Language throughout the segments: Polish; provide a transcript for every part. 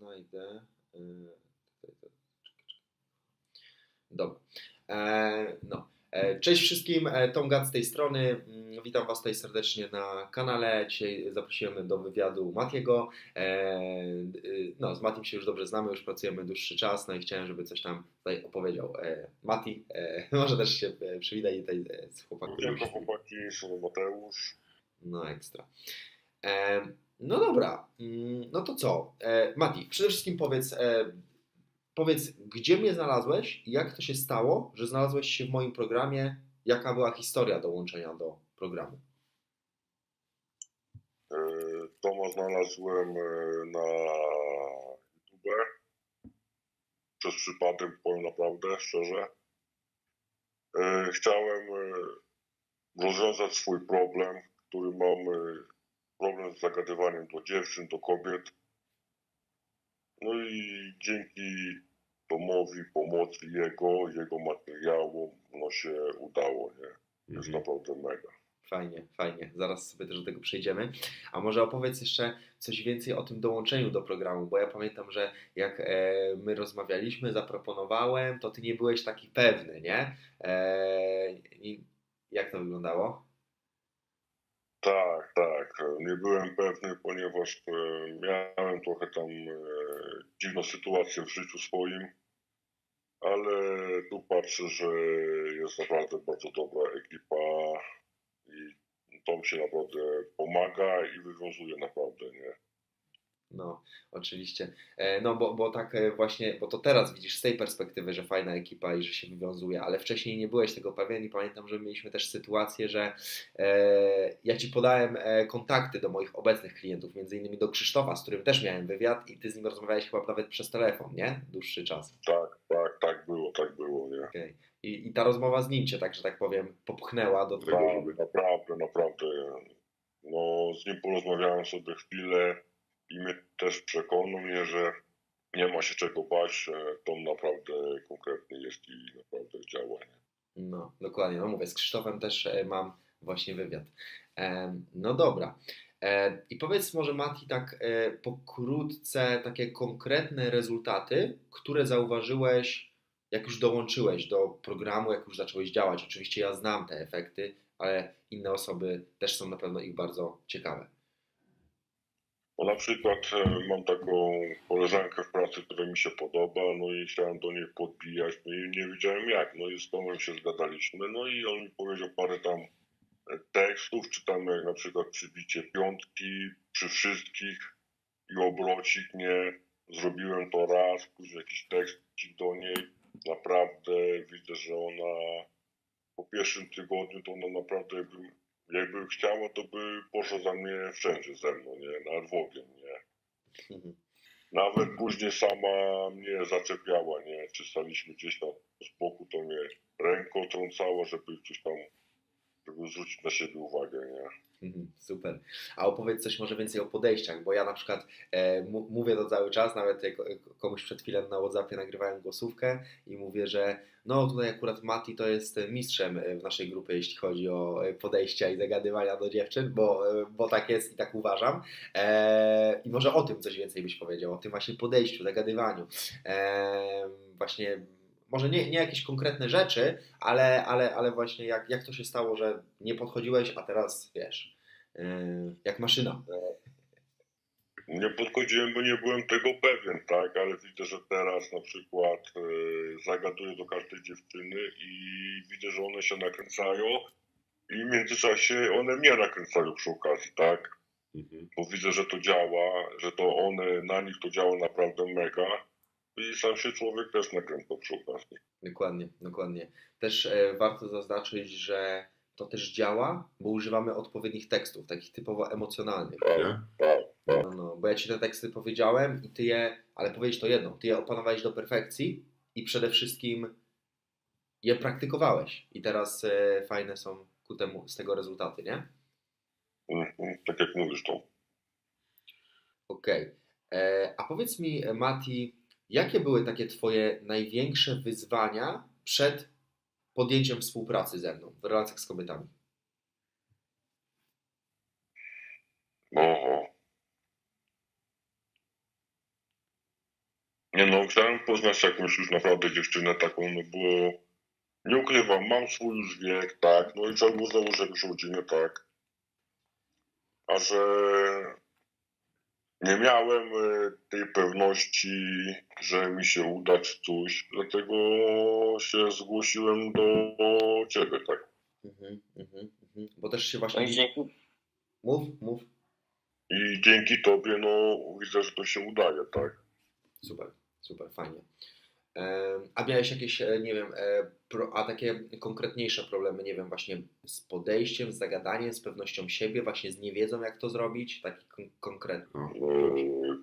znajdę. e. Dobra. E, no. E, Cześć wszystkim, Tom Gad z tej strony. Mm, Witam Was tutaj serdecznie na kanale. Dzisiaj zaprosiłem do wywiadu Matiego. No, z Matim się już dobrze znamy, już pracujemy dłuższy czas, no i chciałem, żeby coś tam tutaj opowiedział. Mati, może też się przywitaj tutaj z chłopakiem. Dziękuję chłopaki, Mateusz. No ekstra. No dobra, mm, no to co? E, Mati, przede wszystkim powiedz, e, powiedz, gdzie mnie znalazłeś i jak to się stało, że znalazłeś się w moim programie? Jaka była historia dołączenia do programu? E, Toma znalazłem na YouTube. Przez przypadek, powiem naprawdę, szczerze. Chciałem rozwiązać swój problem, który mam problem z zagadywaniem do dziewczyn, do kobiet. No i dzięki Tomowi, pomocy jego, jego materiałom, no się udało, nie? Jest Mhm. naprawdę mega. Fajnie, fajnie. Zaraz sobie też do tego przejdziemy. A może opowiedz jeszcze coś więcej o tym dołączeniu do programu, bo ja pamiętam, że jak e, my rozmawialiśmy, zaproponowałem, to ty nie byłeś taki pewny, nie? E, jak to wyglądało? Tak, tak. Nie byłem pewny, ponieważ e, miałem trochę tam e, dziwną sytuację w życiu swoim, ale tu patrzę, że jest naprawdę bardzo dobra ekipa i Tom się naprawdę pomaga i wywiązuje naprawdę, nie? No, oczywiście. E, No, bo, bo tak e, właśnie, bo to teraz widzisz z tej perspektywy, że fajna ekipa i że się wywiązuje, ale wcześniej nie byłeś tego pewien i pamiętam, że mieliśmy też sytuację, że e, ja ci podałem e, kontakty do moich obecnych klientów, między innymi do Krzysztofa, z którym też miałem wywiad i ty z nim rozmawiałeś chyba nawet przez telefon, nie? Dłuższy czas. Tak, tak, tak było, tak było, nie? Okej. I, I ta rozmowa z nim cię, tak że tak powiem, popchnęła do tego, Tak, żeby... naprawdę, naprawdę. No, z nim porozmawiałem sobie chwilę i mnie też przekonał mnie, że nie ma się czego bać, że Tom naprawdę konkretny jest i naprawdę działa. No, dokładnie. No mówię, z Krzysztofem też e, mam właśnie wywiad. Em, No dobra. E, I powiedz może Mati tak e, pokrótce takie konkretne rezultaty, które zauważyłeś, jak już dołączyłeś do programu, jak już zacząłeś działać. Oczywiście ja znam te efekty, ale inne osoby też są na pewno ich bardzo ciekawe. Bo na przykład e, mam taką koleżankę w pracy, która mi się podoba, no i chciałem do niej podbijać, no i nie wiedziałem jak, no i z Tomem się zgadaliśmy, no i on mi powiedział parę tam e, tekstów, czy tam jak na przykład przybicie piątki przy wszystkich i obrocik, nie, zrobiłem to raz, później jakiś tekst do niej, naprawdę widzę, że ona po pierwszym tygodniu to ona naprawdę jakby, chciała, to by poszła za mnie wszędzie ze mną, nie, nad Wogiem, nie. Mhm. Nawet później sama mnie zaczepiała, nie, czy staliśmy gdzieś tam z boku, to mnie ręką trącała, żeby gdzieś tam, zwrócić na siebie uwagę, nie. Mhm, Super. A opowiedz coś może więcej o podejściach, bo ja na przykład e, mówię to cały czas, nawet komuś przed chwilą na WhatsAppie nagrywałem głosówkę i mówię, że no tutaj akurat Mati to jest mistrzem e, w naszej grupie, jeśli chodzi o e, podejścia i zagadywania do dziewczyn, bo, e, bo tak jest i tak uważam. E, I może o tym coś więcej byś powiedział, o tym właśnie podejściu, zagadywaniu. E, właśnie może nie, nie jakieś konkretne rzeczy, ale, ale, ale właśnie jak, jak to się stało, że nie podchodziłeś, a teraz wiesz, yy, jak maszyna. Nie podchodziłem, bo nie byłem tego pewien, tak, ale widzę, że teraz na przykład e, zagaduję do każdej dziewczyny i widzę, że one się nakręcają i w międzyczasie one mnie nakręcają przy okazji, tak, bo widzę, że to działa, że to one, na nich to działa naprawdę mega i sam się człowiek też nakręca przy okazji. Dokładnie, dokładnie. Też e, warto zaznaczyć, że to też działa, bo używamy odpowiednich tekstów, takich typowo emocjonalnych. Tak, tak, tak. No, no, bo ja ci te teksty powiedziałem i ty je, ale powiedzieć to jedno, ty je opanowałeś do perfekcji i przede wszystkim je praktykowałeś. I teraz e, fajne są ku temu, z tego rezultaty, nie? Mhm, tak jak mówisz to. Okej. E, A powiedz mi, Mati, jakie były takie Twoje największe wyzwania przed podjęciem współpracy ze mną w relacjach z kobietami? Oho. Nie no, chciałem poznać jakąś już naprawdę dziewczynę taką, no bo nie ukrywam, mam swój już wiek, tak, no i trzeba było założyć jakąś rodzinę, tak. A że nie miałem e, tej pewności, że mi się uda czy coś, dlatego się zgłosiłem do ciebie, tak. Mhm, mhm, mhm. Bo też się No właśnie... i dzięki, Mów, mów. I dzięki tobie, no widzę, że to się udaje, tak. Super, super, fajnie. A miałeś jakieś, e, nie wiem, e, a takie konkretniejsze problemy, nie wiem, właśnie z podejściem, z zagadaniem, z pewnością siebie, właśnie z niewiedzą, jak to zrobić? Taki kon- konkretny. E,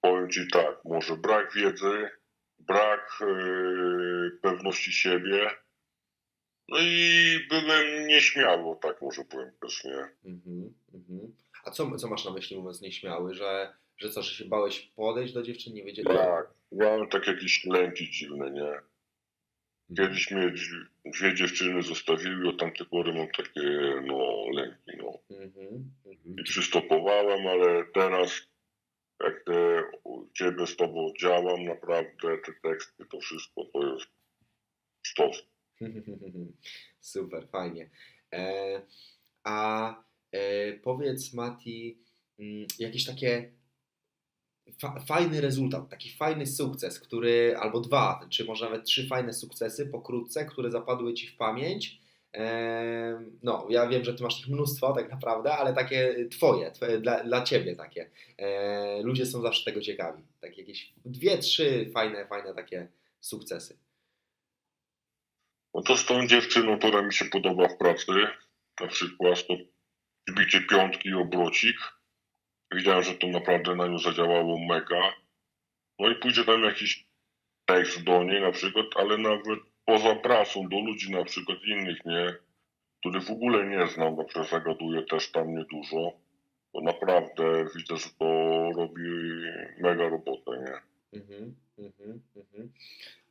powiem ci tak, może brak wiedzy, brak e, pewności siebie. No i byłem nieśmiały, tak może powiem też, nie? Mhm, mhm. A co, co masz na myśli, mówiąc nieśmiały, że, że co, że się bałeś podejść do dziewczyn, nie wiedziałeś? Tak, miałem tak jakieś lęki dziwne, nie? Kiedyś mnie dwie dziewczyny zostawiły, od tamtej pory mam takie, no, lęki, no. Mhm, mhm. I przystopowałem, ale teraz, jak te, u ciebie z tobą działam, naprawdę, te teksty, to wszystko, to jest sztos. Super, fajnie. E, a e, powiedz Mati, mm, jakiś takie fa, fajny rezultat, taki fajny sukces, który, albo dwa, czy może nawet trzy fajne sukcesy pokrótce, które zapadły Ci w pamięć. No, ja wiem, że Ty masz ich mnóstwo tak naprawdę, ale takie Twoje, twoje dla, dla Ciebie takie. E, ludzie są zawsze tego ciekawi. Takie jakieś dwie, trzy fajne, fajne takie sukcesy. No to z tą dziewczyną, która mi się podoba w pracy, na przykład to bicie piątki i obrocik. Widziałem, że to naprawdę na nią zadziałało mega. No i pójdzie tam jakiś tekst do niej na przykład, ale nawet poza pracą, do ludzi na przykład innych, nie? Których w ogóle nie znam, bo przecież zagaduję też tam niedużo. To naprawdę widzę, że to robi mega robotę, nie? Mhm, mhm, mhm.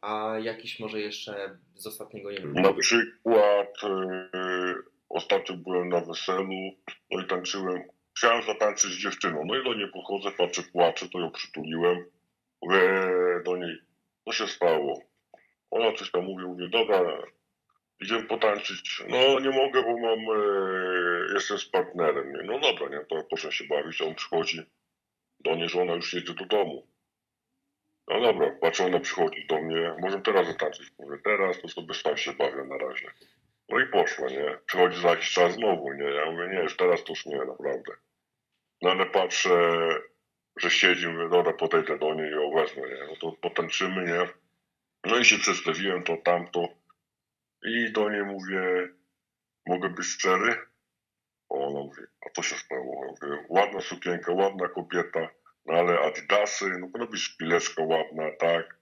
A jakiś może jeszcze z ostatniego, nie wiem, Na przykład e, ostatnio byłem na weselu, no i tańczyłem. Chciałem zatańczyć z dziewczyną, no i do niej podchodzę, patrzę, płaczę, to ją przytuliłem. Mówię do niej, co się stało? Ona coś tam mówi, mówię, dobra, idziemy potańczyć. No nie mogę, bo mam, e, jestem z partnerem. Nie? No dobra, nie, to proszę się bawić, on przychodzi do niej, że ona już jedzie do domu. No dobra, patrzę, ona przychodzi do mnie, może teraz zatańczyć. Mówię, teraz to sobie sam się bawię na razie. No i poszła, nie? Przychodzi za jakiś czas znowu, nie? Ja mówię, nie, już teraz to już nie, naprawdę. No ale patrzę, że siedzi, mówię, dobra, podejdę do niej i ją wezmę, nie? No to potańczymy, nie? No i się przedstawiłem, to tamto. I do niej mówię, mogę być szczery? Ona mówi, a co się stało? Mówię, ładna sukienka, ładna kobieta, no ale adidasy, no powinna być szpileczka ładna, tak?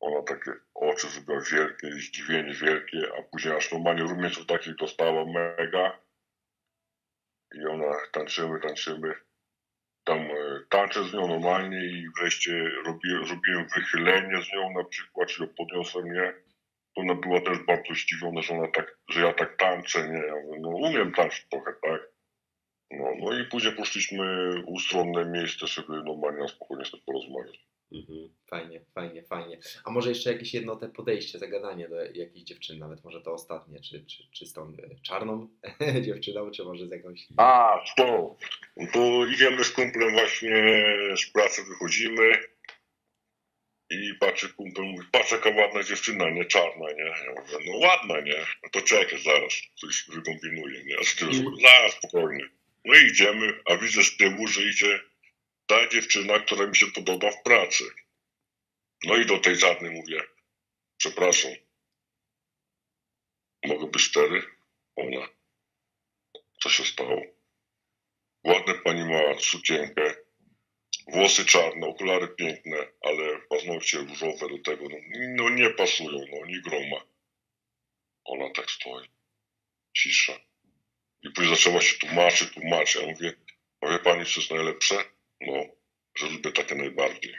Ona takie oczy zrobiła wielkie, zdziwienie wielkie, a później aż normalnie rumieńców takich dostała mega. I ona tańczymy, tańczymy. Tam e, tańczę z nią normalnie i wreszcie robi, robiłem wychylenie z nią na przykład, czy ją podniosłem? To ona była też bardzo zdziwiona, że ona tak, że ja tak tańczę, nie? Ja mówię, no umiem tańczyć trochę, tak? No, no i później poszliśmy ustronne miejsce, żeby normalnie na spokojnie sobie porozmawiać. Mhm, fajnie, fajnie, fajnie. A może jeszcze jakieś jedno te podejście, zagadanie do jakiejś dziewczyny, nawet może to ostatnie, czy, czy, czy z tą e, czarną dziewczyną, czy może z jakąś... A, to, to idziemy z kumplem właśnie z pracy, wychodzimy i patrzy kumpel, mówi, patrz jaka ładna dziewczyna, nie czarna, nie? Ja mówię, no ładna, nie? No to czekaj, zaraz, coś wykombinuję, nie? A z tyłu, zaraz, spokojnie. No i idziemy, a widzę z tyłu, że idzie ta dziewczyna, która mi się podoba w pracy. No i do tej czarnej mówię, przepraszam, mogę być szczery? Ona, co się stało? Ładne pani ma sukienkę, włosy czarne, okulary piękne, ale paznokcie różowe do tego, no, no nie pasują, no nie groma. Ona tak stoi, cisza. I później zaczęła się tłumaczyć, tłumaczyć. Ja mówię, a wie pani co jest najlepsze? No, że lubię takie najbardziej.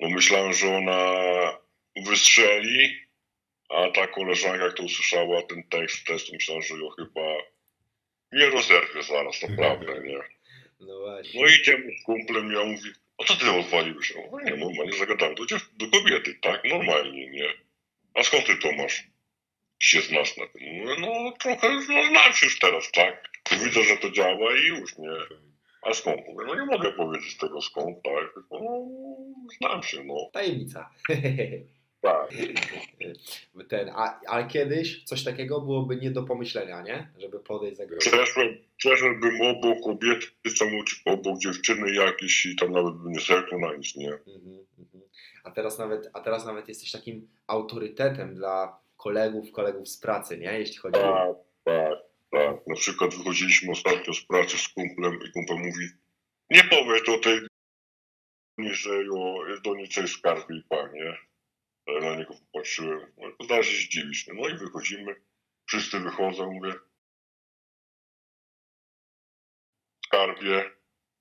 No myślałem, że ona wystrzeli, a ta koleżanka, jak to usłyszała ten tekst testu, myślałem, że ją chyba nie rozerwie zaraz, naprawdę, nie? No właśnie. No i idziemy z kumplem, ja mówię, A co ty odwaliłeś? No nie, normalnie zagadałem do, do kobiety, tak? Normalnie, nie? A skąd ty to masz? Się znasz na tym? Mówię, no trochę no, znam się już teraz, tak? Widzę, że to działa i już, nie? A skąd? Mówię, no nie mogę powiedzieć tego skąd, tak? Tylko no, znam się, no. Tajemnica. Tak. Ten, a, a kiedyś coś takiego byłoby nie do pomyślenia, nie? Żeby podejść za gościem. Przeszłem, przeszedłbym obok kobiety, samą, obok dziewczyny jakiejś i tam nawet bym nie zerknął na nic, nie? Mhm, mhm. A teraz nawet, a teraz nawet jesteś takim autorytetem dla kolegów, kolegów z pracy, nie? Jeśli chodzi o... Tak, tak. Na przykład wychodziliśmy ostatnio z pracy z kumplem i kumpel mówi nie powiesz do tej jest do niczej skarbie i panie. Na niego popatrzyłem, no zaraz się zdziwisz. No i wychodzimy, wszyscy wychodzą, mówię skarbie,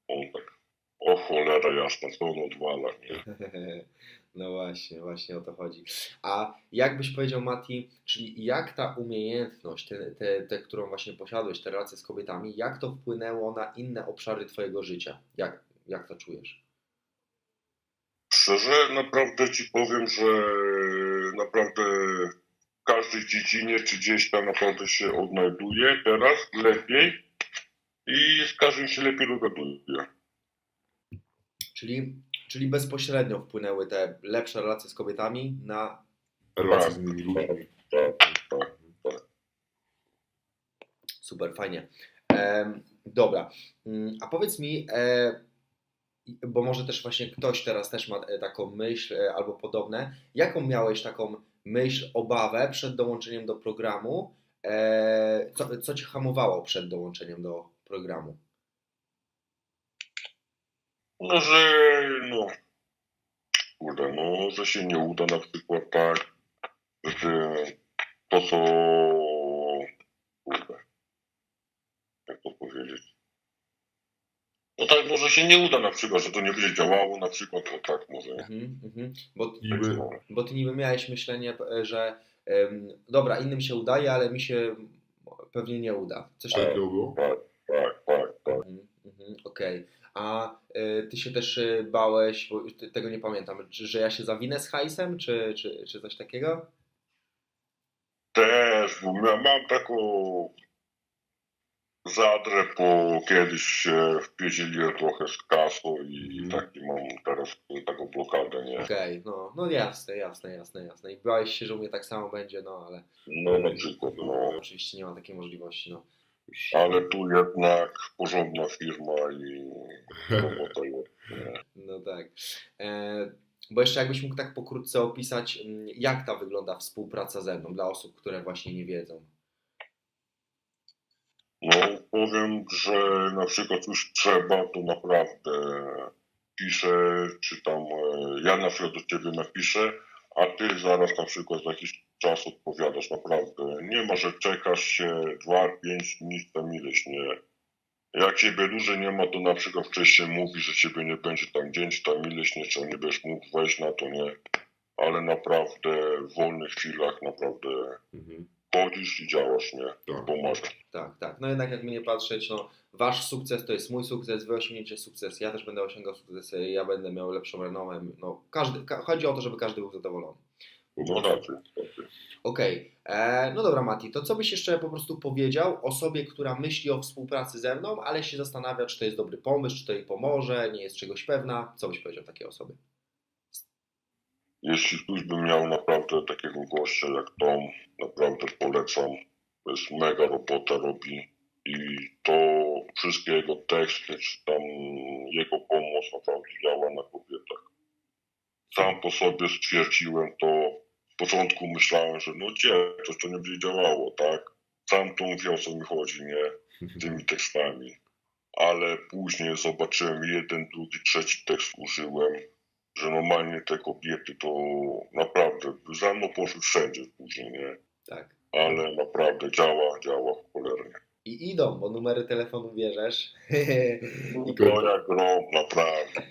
on tak, o cholera jasna, co on odwala, nie? No właśnie, właśnie o to chodzi. A jak byś powiedział, Mati, czyli jak ta umiejętność, te, te, te, którą właśnie posiadłeś, te relacje z kobietami, jak to wpłynęło na inne obszary Twojego życia? Jak, jak to czujesz? Szczerze, naprawdę ci powiem, że naprawdę w każdej dziedzinie czy gdzieś tam naprawdę się odnajduję teraz lepiej i z każdym się lepiej dogaduję. Czyli, czyli bezpośrednio wpłynęły te lepsze relacje z kobietami na. relacje z innymi ludźmi. Tak, tak, tak. Super, fajnie. Em, dobra, Mm, a powiedz mi, e, bo może też właśnie ktoś teraz też ma e, taką myśl e, albo podobne. Jaką miałeś taką myśl, obawę przed dołączeniem do programu? E, co, co cię hamowało przed dołączeniem do programu? No, że no, kurde, no, że się nie uda na przykład tak, że to co, kurde, jak to powiedzieć, no tak, może się nie uda na przykład, że to nie będzie działało na przykład, no tak może. Mhm, mhm. Bo, Niby, No, bo ty niby miałeś myślenie, że em, dobra, innym się udaje, ale mi się pewnie nie uda. Coś tak takiego. było. tak, tak, tak, tak. Mhm, mhm, Okej. A y, ty się też y, bałeś, bo tego nie pamiętam, że ja się zawinę z hajsem, czy, czy, czy coś takiego? Też, bo ja mam taką zadrę, bo kiedyś się wpierdzieliłem trochę z kasą i Mhm. taki mam teraz taką blokadę, nie? Okej, no, no jasne, jasne, jasne, jasne. I bałeś się, że u mnie tak samo będzie, no ale No na przykład, no. oczywiście nie ma takiej możliwości, no. Ale tu jednak porządna firma i robota? No tak. E, bo jeszcze jakbyś mógł tak pokrótce opisać, mm, jak ta wygląda współpraca ze mną dla osób, które właśnie nie wiedzą. No powiem, że na przykład już trzeba, to naprawdę piszę, czy tam e, ja na przykład do ciebie napiszę, a ty zaraz na przykład za jakiś czas odpowiadasz, naprawdę. Nie ma, że czekasz się dwa, pięć dni, tam ileś, nie. Jak ciebie dłużej nie ma, to na przykład wcześniej mówi, że ciebie nie będzie tam dzień, tam ileś, nie, czy nie będziesz mógł wejść na to, nie. Ale naprawdę w wolnych chwilach naprawdę Mhm. chodzisz i działasz, nie. Tak. Pomagasz. Tak, tak. No jednak jakby nie patrzeć, no wasz sukces to jest mój sukces, wy osiągniecie sukces, ja też będę osiągał sukces, ja będę miał lepszą renomę. No, każdy, ka- chodzi o to, żeby każdy był zadowolony. No raczej. raczej. Okej, e, no dobra Mati, to co byś jeszcze po prostu powiedział osobie, która myśli o współpracy ze mną, ale się zastanawia, czy to jest dobry pomysł, czy to jej pomoże, nie jest czegoś pewna. Co byś powiedział takiej osobie? Jeśli ktoś by miał naprawdę takiego gościa jak Tom, naprawdę polecam. To jest mega robota robi i to wszystkie jego teksty, czy tam jego pomoc naprawdę działa na kobietach. Sam po sobie stwierdziłem to, początku myślałem, że no gdzie, to to nie będzie działało, tak? Sam to mówił o co mi chodzi, nie? Tymi tekstami. Ale później zobaczyłem jeden, drugi, trzeci tekst użyłem, że normalnie te kobiety to naprawdę za mną poszły wszędzie później, nie? Tak. Ale naprawdę działa, działa cholernie. I idą, bo numery telefonu bierzesz. I jak grom, naprawdę.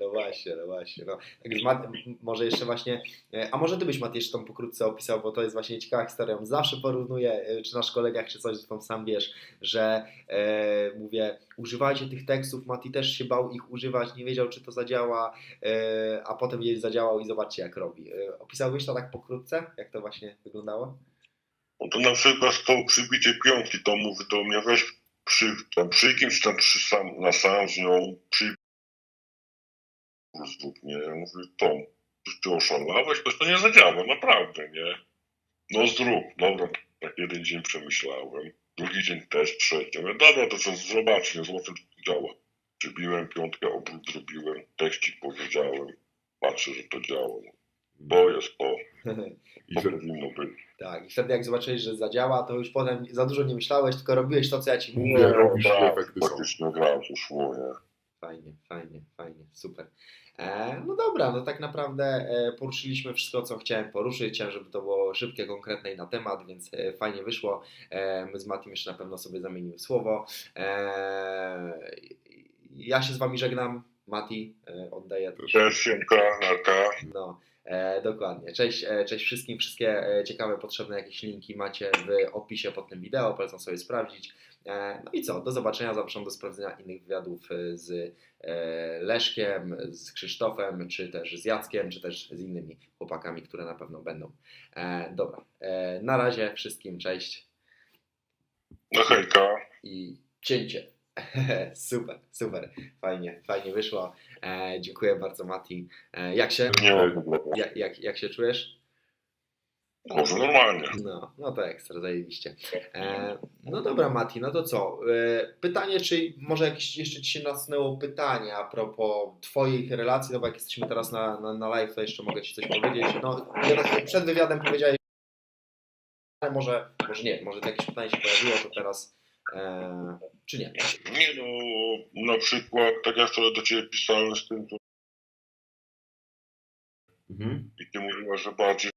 No właśnie, no właśnie. No. Tak może jeszcze właśnie, e, a może ty byś Mat jeszcze tą pokrótce opisał, bo to jest właśnie ciekawa historia. On Zawsze porównuję, e, czy na szkoleniach, czy coś, zresztą sam wiesz, że e, mówię, używajcie tych tekstów, Mati też się bał ich używać, nie wiedział, czy to zadziała, e, a potem jej zadziałał i zobaczcie, jak robi. E, opisałbyś to tak pokrótce, jak to właśnie wyglądało? No to na przykład to przybicie piątki, to mówi do mnie weź przy, tam przy kimś tam przy sam, na sam z nią przy zrób, nie? Ja mówię, Tom, ty oszalałeś? To, to nie zadziała, naprawdę, nie? No zrób, dobra, tak jeden dzień przemyślałem, drugi dzień też, trzeci, mówię, dobra, to co, zobacz, nie, zobaczę, czy działa. Przybiłem piątkę, obrót zrobiłem, tekścik powiedziałem, patrzę, że to działa. To jest to, I to powinno być. tak, i wtedy jak zobaczyłeś, że zadziała, to już potem za dużo nie myślałeś, tylko robiłeś to, co ja ci mówię. Nie, robisz, tak, efekty są. faktycznie od razu szło, nie? Fajnie, fajnie, fajnie, super. E, no dobra, no tak naprawdę e, poruszyliśmy wszystko, co chciałem poruszyć. Chciałem, żeby to było szybkie, konkretne i na temat, więc e, fajnie wyszło. E, my z Matim jeszcze na pewno sobie zamienimy słowo. E, ja się z Wami żegnam. Mati, e, oddaję to. Cześć, Siemka, Narka. No, e, dokładnie. Cześć, e, cześć wszystkim. Wszystkie e, ciekawe, potrzebne jakieś linki macie w opisie pod tym wideo. Polecam sobie sprawdzić. E, no i co? Do zobaczenia. Zapraszam do sprawdzenia innych wywiadów z e, Leszkiem, z Krzysztofem, czy też z Jackiem, czy też z innymi chłopakami, które na pewno będą. Dobra. Na razie wszystkim cześć No hejka. i cięcie. super, super. Fajnie, fajnie wyszło. E, dziękuję bardzo Mati. E, jak się? Nie. Jak, jak, jak się czujesz? Może normalnie. No, no to ekstra, zajebiście. E, no dobra, Mati, no to co? E, pytanie, czy może jakieś jeszcze Ci się nasunęło pytanie a propos Twoich relacji, no bo jak jesteśmy teraz na, na, na live, to jeszcze mogę Ci coś powiedzieć. No, ja tak przed wywiadem powiedziałeś, ale może, może nie, może jakieś pytanie się pojawiło, to teraz, czy nie? Nie no, na przykład, tak jak wczoraj do Ciebie pisałem z tym, to Mhm. i Ty mówiłaś, że bardziej